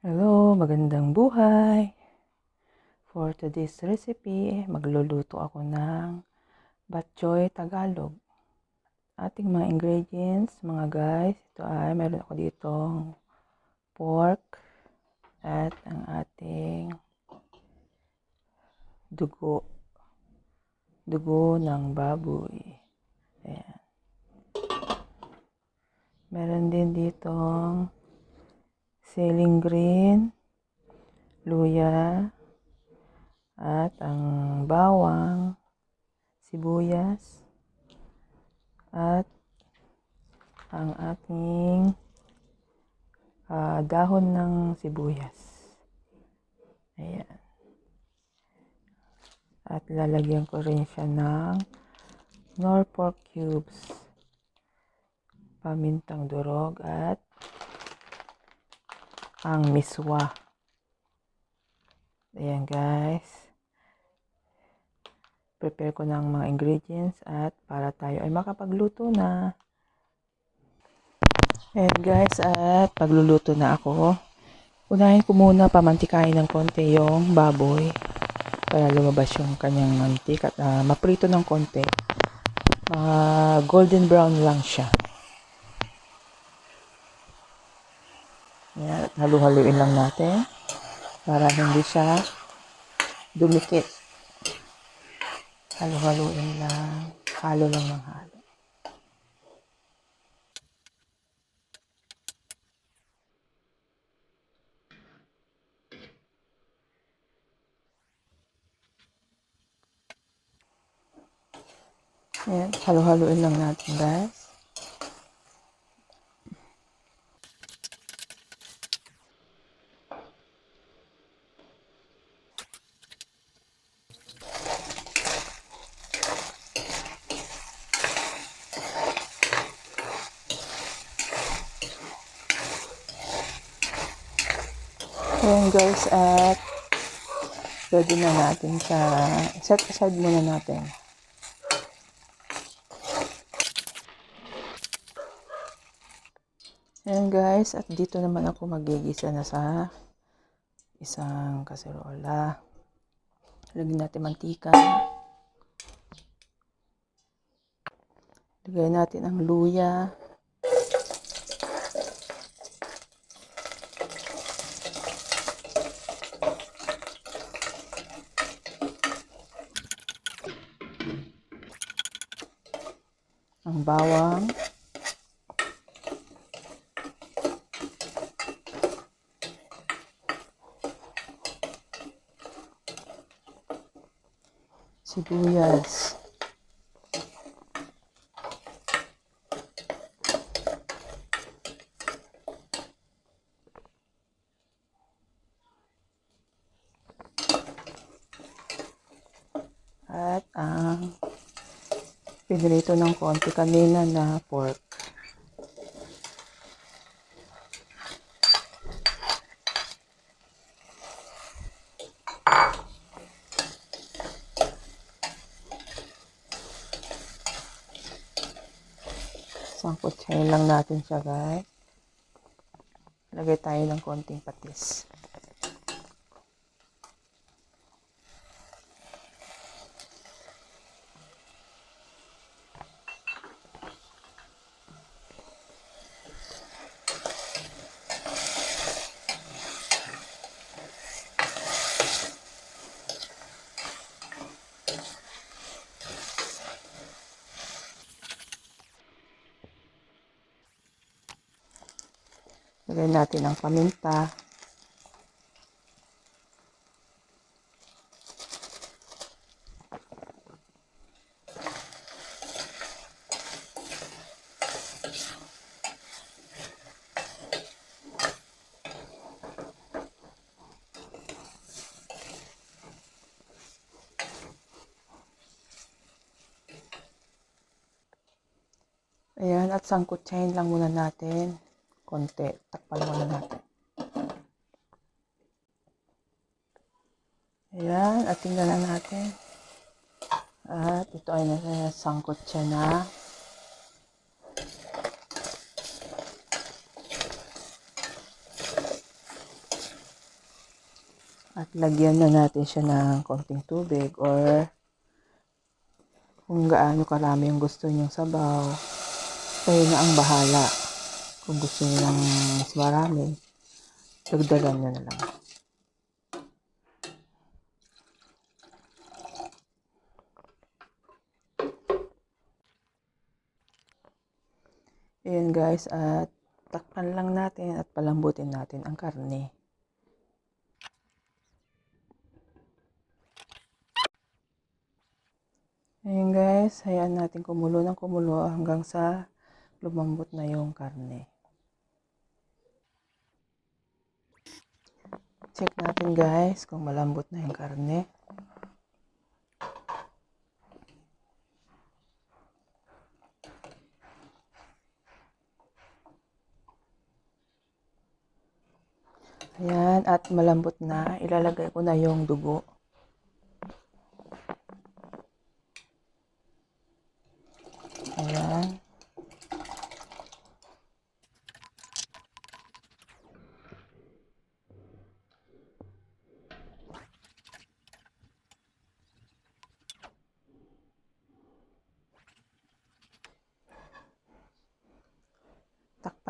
Hello, magandang buhay. For today's recipe, magluluto ako ng batchoy Tagalog. Ating mga ingredients, mga guys, ito ay meron ako ditong pork at ang ating dugo. Dugo ng baboy. Ayan. Meron din ditong ceiling green, luya, at ang bawang, sibuyas, at ang ating ah, dahon ng sibuyas. Ayan. At lalagyan ko rin siya ng Norfolk cubes, pamintang durog, at ang miswa. Ayan guys. Prepare ko ng mga ingredients at para tayo ay makapagluto na. Ayan guys at pagluluto na ako. Unahin ko muna pamantikain ng konti yung baboy para lumabas yung kanyang mantik at ah, maprito ng konti. Mga golden brown lang siya. Yan, halu-haluin lang natin para hindi siya dumikit. Halu-haluin lang. Halo lang ng halo. Yan, halu-haluin lang natin guys. Ayan guys, at pwede na natin siya set aside muna natin. Ayan guys, at dito naman ako magigisa na sa isang kaserola. Lagyan natin mantika. Lagyan natin ang luya. Bawang, sibuyas, at ang pinrito ng konti kanina na pork. Sangkutsahin lang natin siya guys. Lagay tayo ng konting patis. Lagay natin ang paminta. Ayan, at sangkutsahin lang muna natin. Konti. Takpan muna natin. Ayan, at tingnan na natin. At ito ay nasangkot siya na. At lagyan na natin siya ng konting tubig or kung gaano karami yung gusto nyong sabaw. Kayo na ang bahala. Kung gusto niyo ng mas marami, dagdagan nyo na lang. Ayan guys, at takpan lang natin at palambutin natin ang karne. Ayan guys, hayaan natin kumulo ng kumulo hanggang sa lumambot na yung karne. Check natin guys kung malambot na yung karne. Ayan, at malambot na. Ilalagay ko na yung dugo. Ayan.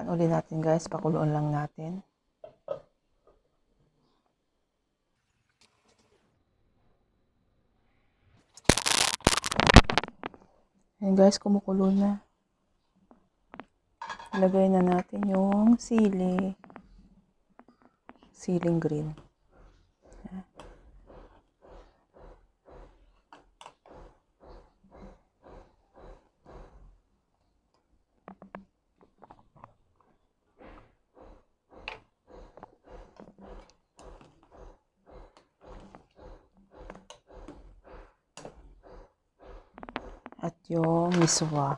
Takpan uli natin guys. Pakuluan lang natin. Ayan guys, kumukulo na. Ilagay na natin yung sili. Siling green. At yung miswa.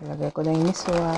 Ilagay ko na yung miswa.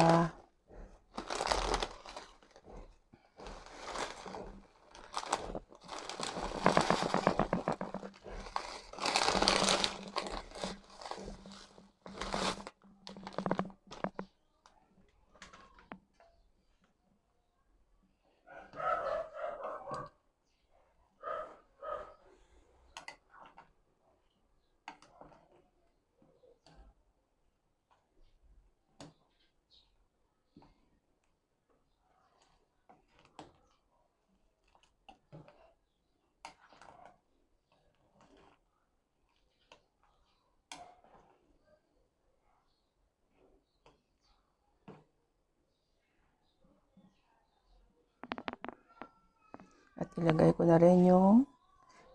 At ilagay ko na rin yung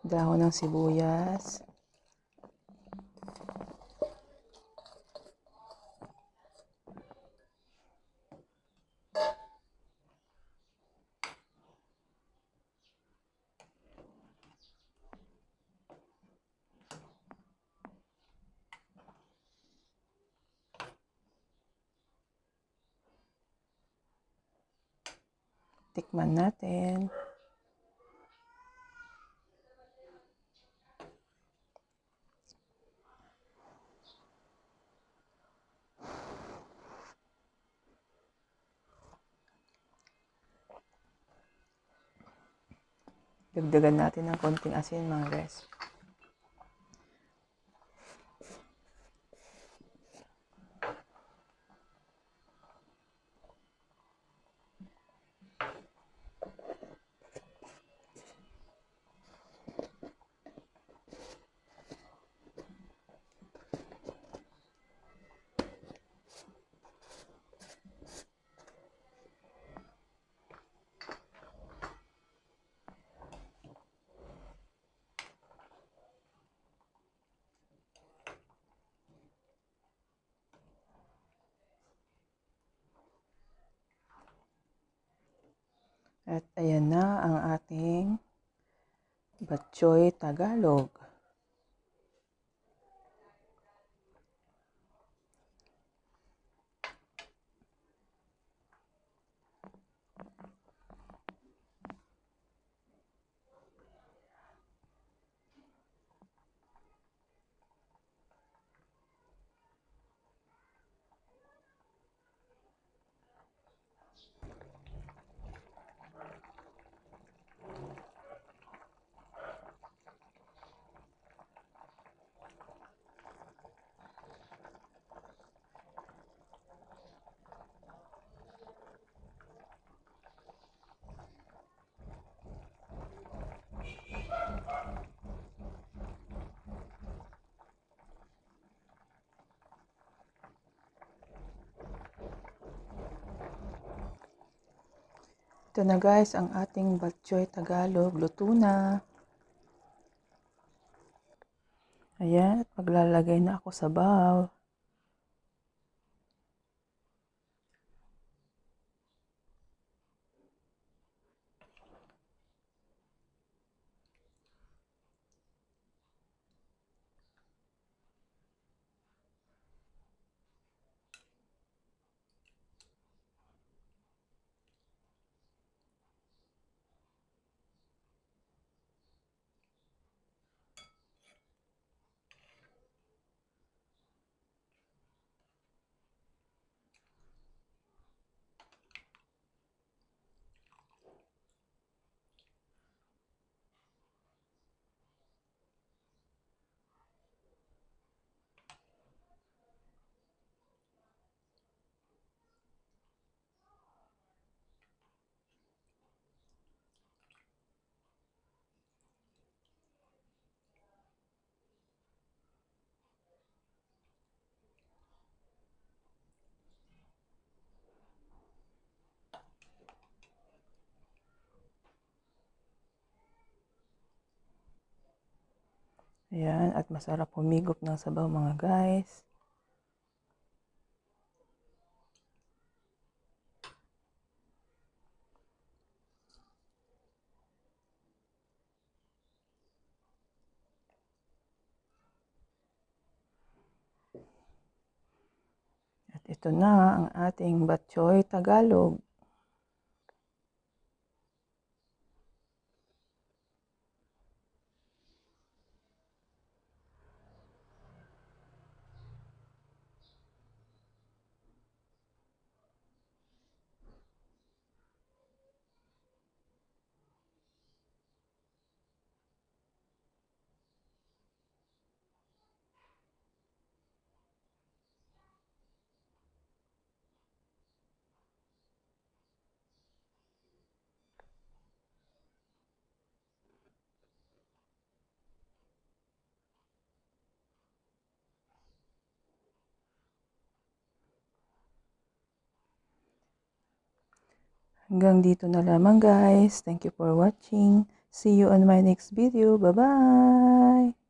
dahon ng sibuyas. Tikman natin. Dagdagan natin ng konting asin mga guys. At ayan na ang ating Batchoy Tagalog. Ito na guys, ang ating batchoy Tagalog. Luto na. Ayan, at maglalagay na ako sa bowl. Ayan, at masarap humigop ng sabaw mga guys. At ito na ang ating batchoy Tagalog. Hanggang dito na lamang guys. Thank you for watching. See you on my next video. Bye-bye!